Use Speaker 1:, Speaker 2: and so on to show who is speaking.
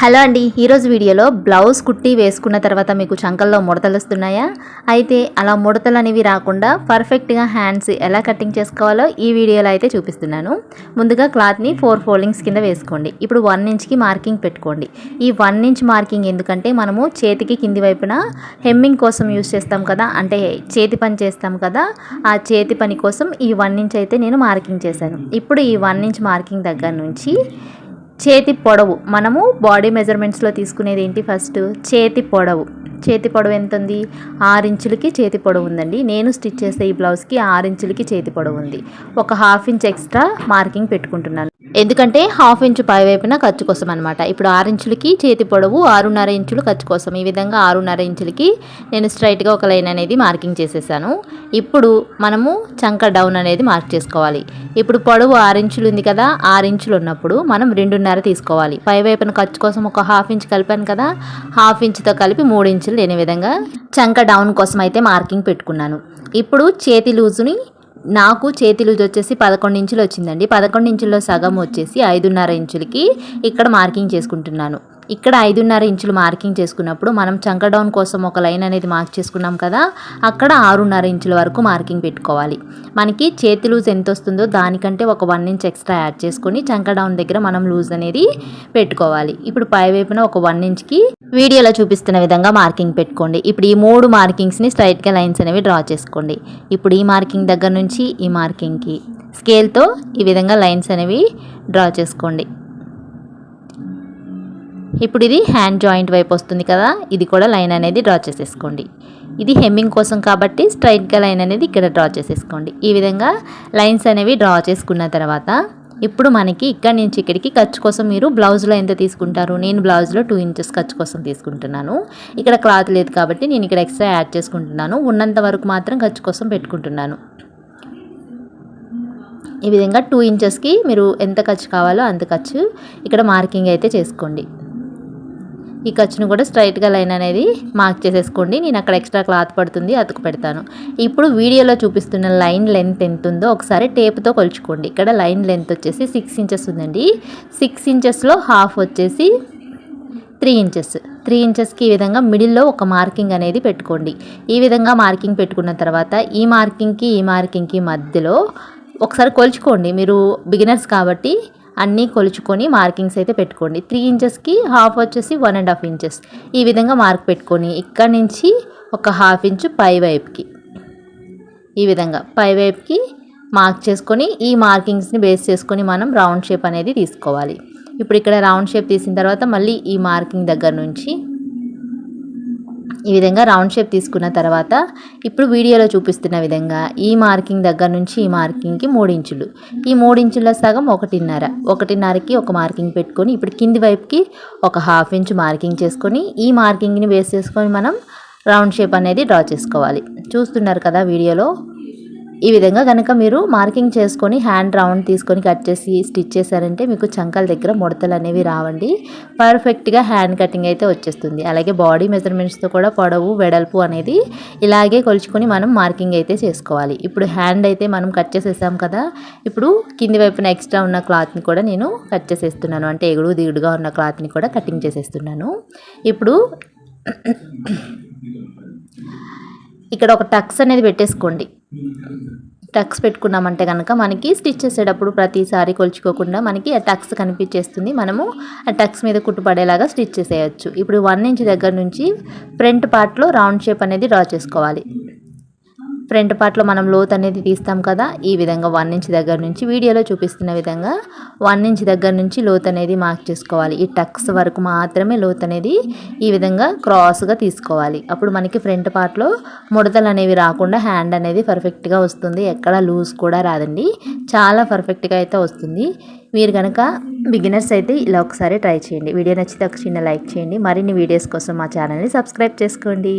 Speaker 1: Hello అండి ఈరోజు వీడియోలో బ్లౌజ్ కుట్టి వేసుకున్న తర్వాత మీకు చంకల్లో ముడతలు వస్తున్నాయా? అయితే అలా ముడతలు అనేవి రాకుండా పర్ఫెక్ట్గా హ్యాండ్స్ ఎలా కటింగ్ చేసుకోవాలో ఈ వీడియోలో అయితే చూపిస్తున్నాను. ముందుగా క్లాత్ని ఫోర్ ఫోల్డింగ్స్ కింద వేసుకోండి. ఇప్పుడు వన్ ఇంచ్కి మార్కింగ్ పెట్టుకోండి. ఈ వన్ ఇంచ్ మార్కింగ్ ఎందుకంటే మనము చేతికి కింది వైపున హెమ్మింగ్ కోసం యూస్ చేస్తాం కదా అంటే చేతి పని చేస్తాం కదా ఆ చేతి పని కోసం ఈ వన్ ఇంచ్ అయితే నేను మార్కింగ్ చేశాను. ఇప్పుడు ఈ వన్ ఇంచ్ మార్కింగ్ దగ్గర నుంచి చేతి పొడవు. మనము బాడీ మెజర్మెంట్స్లో తీసుకునేది ఏంటి ఫస్ట్ చేతి పొడవు. చేతి పొడవు ఎంత ఉంది ఆరు ఇంచులకి చేతి పొడవు ఉందండి. నేను స్టిచ్ చేసే ఈ బ్లౌజ్కి ఆరు ఇంచులకి చేతి పొడవు ఉంది. ఒక హాఫ్ ఇంచ్ ఎక్స్ట్రా మార్కింగ్ పెట్టుకుంటున్నాను. ఎందుకంటే హాఫ్ ఇంచు పై వైపున ఖర్చు కోసం అనమాట ఇప్పుడు ఆరు ఇంచులకి చేతి పొడవు ఆరున్నర ఇంచులు ఖర్చు కోసం. ఈ విధంగా ఆరున్నర ఇంచులకి నేను స్ట్రైట్గా ఒక లైన్ అనేది మార్కింగ్ చేసేసాను. ఇప్పుడు మనము చంక డౌన్ అనేది మార్క్ చేసుకోవాలి. ఇప్పుడు పొడవు ఆరు ఇంచులు ఉంది కదా ఆరు ఇంచులు ఉన్నప్పుడు మనం రెండున్నర తీసుకోవాలి. పై వైపున ఖర్చు కోసం ఒక హాఫ్ ఇంచ్ కలిపాను కదా హాఫ్ ఇంచ్తో కలిపి మూడు ఇంచులు లేని విధంగా చంక డౌన్ కోసం అయితే మార్కింగ్ పెట్టుకున్నాను. ఇప్పుడు చేతి లూజుని నాకు చేతి లూజ్ వచ్చేసి పదకొండు ఇంచులు వచ్చిందండి. పదకొండు ఇంచుల్లో సగం వచ్చేసి ఐదున్నర ఇంచులకి ఇక్కడ మార్కింగ్ చేసుకుంటున్నాను. ఇక్కడ ఐదున్నర ఇంచులు మార్కింగ్ చేసుకున్నప్పుడు మనం చంక డౌన్ కోసం ఒక లైన్ అనేది మార్క్ చేసుకున్నాం కదా అక్కడ ఆరున్నర ఇంచుల వరకు మార్కింగ్ పెట్టుకోవాలి. మనకి చేతి లూజ్ ఎంత వస్తుందో దానికంటే ఒక వన్ ఇంచ్ ఎక్స్ట్రా యాడ్ చేసుకొని చంక డౌన్ దగ్గర మనం లూజ్ అనేది పెట్టుకోవాలి. ఇప్పుడు పై వైపున ఒక వన్ ఇంచ్కి వీడియోలో చూపిస్తున్న విధంగా మార్కింగ్ పెట్టుకోండి. ఇప్పుడు ఈ మూడు మార్కింగ్స్ని స్ట్రైట్గా లైన్స్ అనేవి డ్రా చేసుకోండి. ఇప్పుడు ఈ మార్కింగ్ దగ్గర నుంచి ఈ మార్కింగ్కి స్కేల్తో ఈ విధంగా లైన్స్ అనేవి డ్రా చేసుకోండి. ఇప్పుడు ఇది హ్యాండ్ జాయింట్ వైపు వస్తుంది కదా ఇది కూడా లైన్ అనేది డ్రా చేసేసుకోండి. ఇది హెమ్మింగ్ కోసం కాబట్టి స్ట్రైట్గా లైన్ అనేది ఇక్కడ డ్రా చేసేసుకోండి. ఈ విధంగా లైన్స్ అనేవి డ్రా చేసుకున్న తర్వాత ఇప్పుడు మనకి ఇక్కడ నుంచి ఇక్కడికి ఖర్చు కోసం మీరు బ్లౌజ్లో ఎంత తీసుకుంటారు? నేను బ్లౌజ్లో టూ ఇంచెస్ ఖర్చు కోసం తీసుకుంటున్నాను. ఇక్కడ క్లాత్ లేదు కాబట్టి నేను ఇక్కడ ఎక్స్ట్రా యాడ్ చేసుకుంటున్నాను. ఉన్నంత వరకు మాత్రం ఖర్చు కోసం పెట్టుకుంటున్నాను. ఈ విధంగా టూ ఇంచెస్కి మీరు ఎంత ఖర్చు కావాలో అంత ఖర్చు ఇక్కడ మార్కింగ్ అయితే చేసుకోండి. ఈ ఖర్చును కూడా స్ట్రైట్గా లైన్ అనేది మార్క్ చేసేసుకోండి. నేను అక్కడ ఎక్స్ట్రా క్లాత్ పడుతుంది అతుకు పెడతాను. ఇప్పుడు వీడియోలో చూపిస్తున్న లైన్ లెంత్ ఎంత ఉందో ఒకసారి టేప్తో కొలుచుకోండి. ఇక్కడ లైన్ లెంత్ వచ్చేసి సిక్స్ ఇంచెస్ ఉందండి. సిక్స్ ఇంచెస్లో హాఫ్ వచ్చేసి త్రీ ఇంచెస్. త్రీ ఇంచెస్కి ఈ విధంగా మిడిల్లో ఒక మార్కింగ్ అనేది పెట్టుకోండి. ఈ విధంగా మార్కింగ్ పెట్టుకున్న తర్వాత ఈ మార్కింగ్కి ఈ మార్కింగ్కి మధ్యలో ఒకసారి కొలుచుకోండి. మీరు బిగినర్స్ కాబట్టి అన్నీ కొలుచుకొని మార్కింగ్స్ అయితే పెట్టుకోండి. త్రీ ఇంచెస్కి హాఫ్ వచ్చేసి వన్ అండ్ హాఫ్ ఇంచెస్. ఈ విధంగా మార్క్ పెట్టుకొని ఇక్కడ నుంచి ఒక హాఫ్ ఇంచు పై వైపుకి ఈ విధంగా పై వైపుకి మార్క్ చేసుకొని ఈ మార్కింగ్స్ని బేస్ చేసుకొని మనం రౌండ్ షేప్ అనేది తీసుకోవాలి. ఇప్పుడు ఇక్కడ రౌండ్ షేప్ తీసిన తర్వాత మళ్ళీ ఈ మార్కింగ్ దగ్గర నుంచి ఈ విధంగా రౌండ్ షేప్ తీసుకున్న తర్వాత ఇప్పుడు వీడియోలో చూపిస్తున్న విధంగా ఈ మార్కింగ్ దగ్గర నుంచి ఈ మార్కింగ్కి మూడించులు ఈ మూడించుల్లో సగం ఒకటిన్నర. ఒకటిన్నరకి ఒక మార్కింగ్ పెట్టుకొని ఇప్పుడు కింది వైపుకి ఒక హాఫ్ ఇంచ్ మార్కింగ్ చేసుకొని ఈ మార్కింగ్ని బేస్ చేసుకొని మనం రౌండ్ షేప్ అనేది డ్రా చేసుకోవాలి. చూస్తున్నారు కదా వీడియోలో ఈ విధంగా కనుక మీరు మార్కింగ్ చేసుకొని హ్యాండ్ రౌండ్ తీసుకొని కట్ చేసి స్టిచ్ చేశారంటే మీకు చంకల దగ్గర ముడతలు అనేవి రావండి. పర్ఫెక్ట్గా హ్యాండ్ కటింగ్ అయితే వచ్చేస్తుంది. అలాగే బాడీ మెజర్మెంట్స్తో కూడా పొడవు వెడల్పు అనేది ఇలాగే కొలుచుకొని మనం మార్కింగ్ అయితే చేసుకోవాలి. ఇప్పుడు హ్యాండ్ అయితే మనం కట్ చేసేసాం కదా ఇప్పుడు కింది వైపున ఎక్స్ట్రా ఉన్న క్లాత్ని కూడా నేను కట్ చేసేస్తున్నాను. అంటే ఎగుడు దిగుడుగా ఉన్న క్లాత్ని కూడా కటింగ్ చేసేస్తున్నాను. ఇప్పుడు ఇక్కడ ఒక టక్స్ అనేది పెట్టేసుకోండి. టక్స్ పెట్టుకున్నామంటే కనుక మనకి స్టిచ్ చేసేటప్పుడు ప్రతిసారి కొలుచుకోకుండా మనకి ఆ టక్స్ కనిపించేస్తుంది. మనము ఆ టక్స్ మీద కుట్టుపడేలాగా స్టిచ్ చేసేయచ్చు. ఇప్పుడు వన్ ఇంచ్ దగ్గర నుంచి ఫ్రంట్ పార్ట్లో రౌండ్ షేప్ అనేది డ్రా చేసుకోవాలి. ఫ్రంట్ పార్ట్లో మనం లోత్ అనేది తీస్తాం కదా ఈ విధంగా వన్ ఇంచ్ దగ్గర నుంచి వీడియోలో చూపిస్తున్న విధంగా వన్ ఇంచ్ దగ్గర నుంచి లోత్ అనేది మార్క్ చేసుకోవాలి. ఈ టక్స్ వరకు మాత్రమే లోత్ అనేది ఈ విధంగా క్రాస్గా తీసుకోవాలి. అప్పుడు మనకి ఫ్రంట్ పార్ట్లో ముడతలు అనేవి రాకుండా హ్యాండ్ అనేది పర్ఫెక్ట్గా వస్తుంది. ఎక్కడ లూజ్ కూడా రాదండి. చాలా పర్ఫెక్ట్గా అయితే వస్తుంది. మీరు కనుక బిగినర్స్ అయితే ఇలా ఒకసారి ట్రై చేయండి. వీడియో నచ్చితే ఒక చిన్న లైక్ చేయండి. మరిన్ని వీడియోస్ కోసం మా ఛానల్ని సబ్స్క్రైబ్ చేసుకోండి.